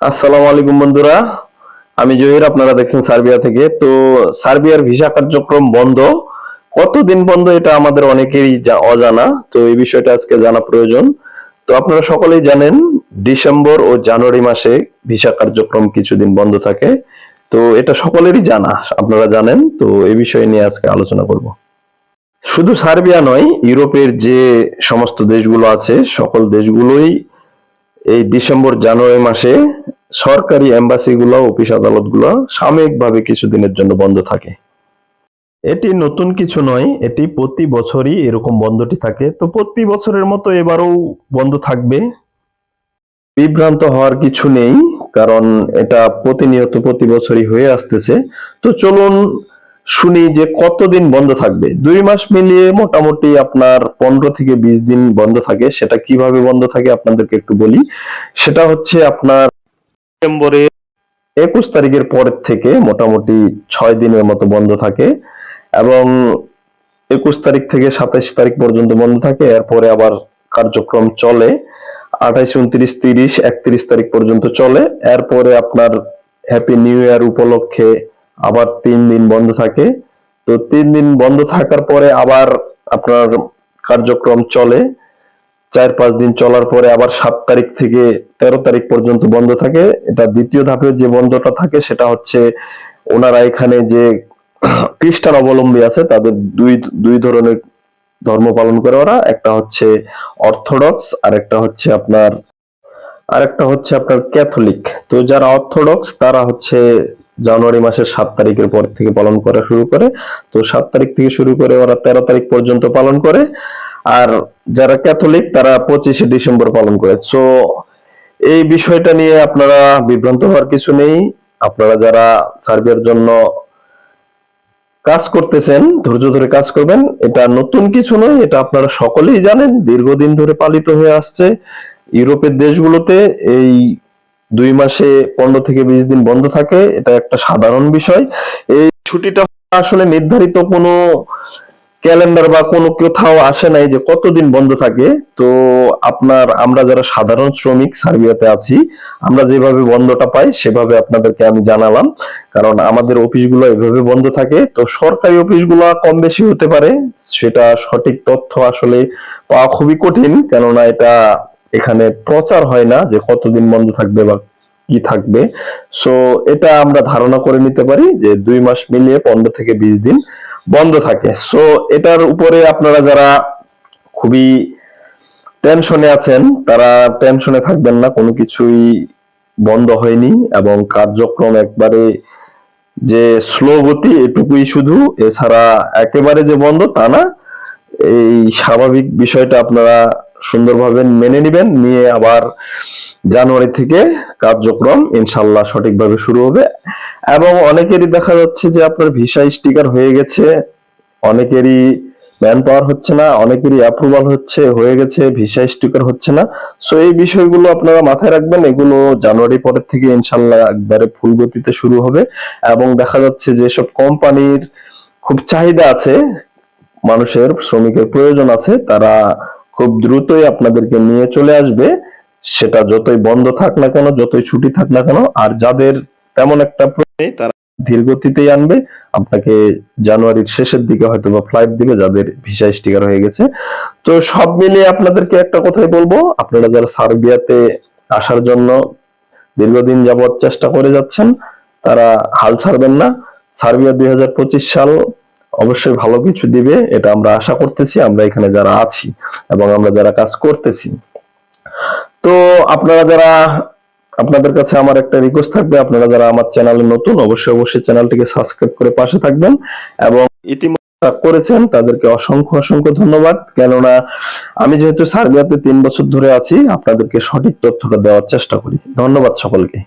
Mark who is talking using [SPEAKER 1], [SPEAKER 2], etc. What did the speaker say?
[SPEAKER 1] আসসালামু আলাইকুম বন্ধুরা। আমি জহির, আপনারা দেখছেন সার্বিয়া থেকে। তো সার্বিয়ার ভিসা কার্যক্রম বন্ধ। কতদিন বন্ধ এটা আমাদের অনেকেরই অজানা। তো এই বিষয়টা আজকে জানা প্রয়োজন। তো আপনারা সকলেই জানেন, ডিসেম্বর ও জানুয়ারি মাসে ভিসা কার্যক্রম কিছুদিন বন্ধ থাকে। তো এটা সকলেরই জানা, আপনারা জানেন। তো এই বিষয় নিয়ে আজকে আলোচনা করব। শুধু সার্বিয়া নয়, ইউরোপের যে সমস্ত দেশগুলো আছে, সকল দেশগুলোই এই ডিসেম্বর জানুয়ারি মাসে সরকারি এম্বাসিগুলো, অফিস আদালতগুলো সাময়িকভাবে কিছুদিনের জন্য বন্ধ থাকে। এটি নতুন কিছু নয়, এটি প্রতি বছরই এরকম বন্ধটি থাকে। তো প্রতি বছরের মতো এবারও বন্ধ থাকবে। বিভ্রান্ত হওয়ার কিছু নেই, কারণ এটা প্রতিনিয়ত প্রতি বছরই হয়ে আসতেছে। তো চলুন শুনি যে কতদিন বন্ধ থাকবে। দুই মাস মিলিয়ে মোটামুটি আপনার পনেরো থেকে বিশ দিন বন্ধ থাকে। সেটা কীভাবে বন্ধ থাকে আপনাদেরকে একটু বলি। সেটা হচ্ছে আপনার ডিসেম্বরে একুশ তারিখের পরের থেকে মোটামুটি ছয় দিনের মতো বন্ধ থাকে এবং একুশ তারিখ থেকে সাতাইশ তারিখ পর্যন্ত বন্ধ থাকে। এরপরে আবার কার্যক্রম চলে। আঠাইশ, উনত্রিশ, তিরিশ, একত্রিশ তারিখ পর্যন্ত চলে। এরপরে আপনার হ্যাপি নিউ ইয়ার উপলক্ষে আবার তিন দিন বন্ধ থাকে। তো তিন দিন বন্ধ থাকার পরে আবার আপনার কার্যক্রম চলে। চার পাঁচ দিন চলার পরে আবার সাত তারিখ থেকে তেরো তারিখ পর্যন্ত বন্ধ থাকে। এটা দ্বিতীয় ধাপের যে বন্ধটা থাকে সেটা হচ্ছে ওনারা এখানে যে খ্রিস্টান অবলম্বী আছে, তাদের দুই দুই ধরনের ধর্ম পালন করে ওরা। একটা হচ্ছে অর্থোডক্স আর একটা হচ্ছে আপনার, আরেকটা হচ্ছে আপনার ক্যাথলিক। তো যারা অর্থোডক্স, তারা হচ্ছে জানুয়ারি মাসের সাত তারিখের পর থেকে পালন করা শুরু করে। তো সাত তারিখ থেকে শুরু করে ওরা তেরো তারিখ পর্যন্ত পালন করে। আর যারা ক্যাথলিক, তারা পঁচিশে ডিসেম্বর পালন করে। সো এই বিষয়টা নিয়ে আপনারা বিভ্রান্ত হওয়ার কিছু নেই। আপনারা যারা সার্বিয়ার জন্য কাজ করতেছেন, ধৈর্য ধরে কাজ করবেন, এটা নতুন কিছু নয়, এটা আপনারা সকলেই জানেন, দীর্ঘদিন ধরে পালিত হয়ে আসছে ইউরোপের দেশগুলোতে। এই দুই মাসে পনেরো থেকে বিশ দিন বন্ধ থাকে, এটা একটা সাধারণ বিষয়। এই ছুটিটা আসলে নির্ধারিত কোনো ক্যালেন্ডার বা কোনো কোথাও আসে নাই যে কতদিন বন্ধ থাকে, তো আপনার আমরা যারা সাধারণ শ্রমিক সার্বিয়াতে আছি, আমরা যেভাবে বন্ধটা পাই সেভাবে আপনাদেরকে আমি জানালাম। কারণ আমাদের অফিসগুলো এভাবে বন্ধ থাকে, তো সরকারি অফিসগুলো কম বেশি হতে পারে, সেটা সঠিক তথ্য আসলে পাওয়া খুবই কঠিন, কেননা এটা এখানে প্রচার হয় না যে কতদিন বন্ধ থাকবে বা কি থাকবে। সো এটা আমরা ধারণা করে নিতে পারি যে দুই মাস মিলিয়ে পনেরো থেকে বিশ দিন বন্ধ থাকে। সো এটার উপরে আপনারা যারা খুবই টেনশনে আছেন, তারা টেনশনে থাকবেন না, কোনো কিছুই বন্ধ হয়নি এবং কার্যক্রম একবারে যে স্লো গতি এটুকুই শুধু, এছাড়া একেবারে যে বন্ধ তা না, এই স্বাভাবিক বিষয়টা আপনারা সুন্দরভাবে মেনে নেবেন, নিয়ে আবার জানুয়ারি থেকে কার্যক্রম ইনশাল্লাহ সঠিকভাবে শুরু হবে। এবং অনেকেরই দেখা যাচ্ছে যে আপনার ভিসা স্টিকার হয়ে গেছে, অনেকেরই ম্যান পাওয়ার হচ্ছে না, অনেকেরই অ্যাপ্রুভাল হচ্ছে, হয়ে গেছে, ভিসা স্টিকার হচ্ছে না। সো এই বিষয়গুলো আপনারা মাথায় রাখবেন, এগুলো জানুয়ারি পরের থেকে ইনশাল্লাহ একবারে ফুল গতিতে শুরু হবে। এবং দেখা যাচ্ছে যে সব কোম্পানির খুব চাহিদা আছে, মানুষের, শ্রমিকের প্রয়োজন আছে, তারা খুব দ্রুতই আপনাদেরকে নিয়ে চলে আসবে। সেটা যতই বন্ধ থাক না কেন, যতই ছুটি থাক না কেন, আর যাদের তেমন একটা তারা ধীর গতিতেই আনবে। আপনাকে জানুয়ারির শেষের দিকে হয়তো বা ফ্লাইট দিবে, যাদের ভিসা স্টিকার হয়ে গেছে। তো সব মিলিয়ে আপনাদেরকে একটা কথাই বলব, আপনারা যারা সার্বিয়াতে আসার জন্য দীর্ঘদিন যাবৎ চেষ্টা করে যাচ্ছেন, তারা হাল ছাড়বেন না। সার্বিয়া দুই হাজার পঁচিশ সাল অবশ্যই ভালো কিছু দিবে, এটা আমরা আশা করতেছি, আমরা এখানে যারা আছি এবং আমরা যারা কাজ করতেছি। তো আপনারা যারা, আপনাদের কাছে আমার একটা রিকোয়েস্ট থাকবে, আপনারা যারা আমার চ্যানেলে নতুন, অবশ্যই অবশ্যই চ্যানেলটিকে সাবস্ক্রাইব করে পাশে থাকবেন এবং ইতিমধ্যে করেছেন, তাদেরকে অসংখ্য অসংখ্য ধন্যবাদ। কেননা আমি যেহেতু সার্বিয়াতে তিন বছর ধরে আছি, আপনাদেরকে সঠিক তথ্যটা দেওয়ার চেষ্টা করি। ধন্যবাদ সকলকে।